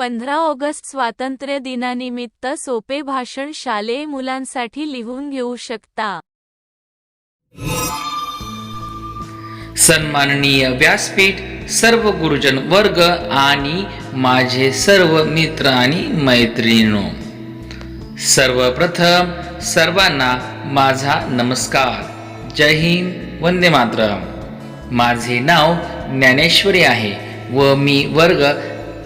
पंधरा ऑगस्ट स्वातंत्र्य दिनानिमित्त सोपे भाषण शालेय मुलांसाठी लिहून घेऊ शकता. सन्माननीय व्यासपीठ सर्व गुरुजन वर्ग आणि माझे सर्व मित्र आणि मैत्रिणींनो सर्वप्रथम सर्वांना माझा नमस्कार. जय हिंद वंदे मातरम. माझे नाव ज्ञानेश्वरी आहे व मी वर्ग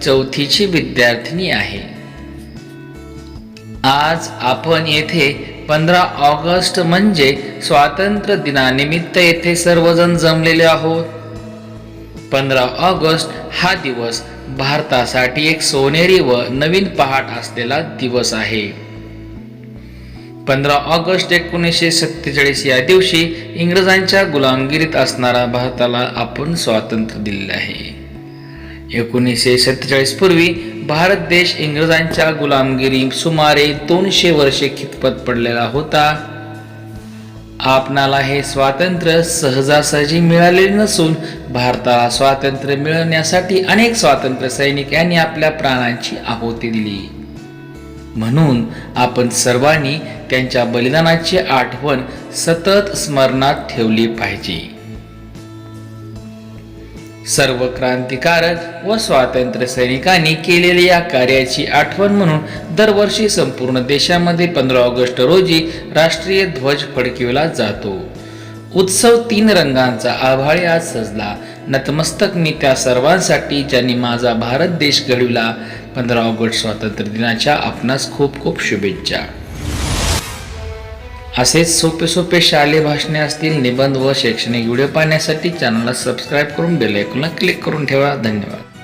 चौथीची विद्यार्थिनी आहे. आज आपण येथे पंधरा ऑगस्ट म्हणजे स्वातंत्र्य दिनानिमित्त येथे सर्वजण जमलेले आहोत. पंधरा ऑगस्ट हा दिवस भारतासाठी एक सोनेरी व नवीन पहाट असलेला दिवस आहे. पंधरा ऑगस्ट एकोणीसशे सत्तेचाळीस या दिवशी इंग्रजांच्या गुलामगिरीत असणारा भारताला आपण स्वातंत्र्य दिले आहे. एकोणीसशे सत्तेचाळीस पूर्वी भारत देश इंग्रजांच्या गुलामगिरी सुमारे दोनशे वर्षे खितपत पडलेला होता? आपणाला हे स्वातंत्र्य सहजासहजी मिळालेले नसून भारताला स्वातंत्र्य मिळवण्यासाठी अनेक स्वातंत्र्य सैनिकांनी आपल्या प्राणांची आहुती दिली. म्हणून आपण सर्वांनी त्यांच्या बलिदानाची आठवण सतत स्मरणात ठेवली पाहिजे. सर्व क्रांतिकारक व स्वातंत्र्य सैनिकांनी केलेल्या या कार्याची आठवण म्हणून दरवर्षी संपूर्ण देशामध्ये पंधरा ऑगस्ट रोजी राष्ट्रीय ध्वज फडकविला जातो. उत्सव तीन रंगांचा आभाळी आज सजला. नतमस्तक मी त्या सर्वांसाठी ज्यांनी माझा भारत देश घडविला. पंधरा ऑगस्ट स्वातंत्र्य दिनाच्या आपणास खूप खूप शुभेच्छा. असेच सोपे सोपे शालेय भाषणे असतील निबंध व शैक्षणिक व्हिडिओ पाहण्यासाठी चॅनलला सबस्क्राईब करून बेल आयकॉनला क्लिक करून ठेवा. धन्यवाद.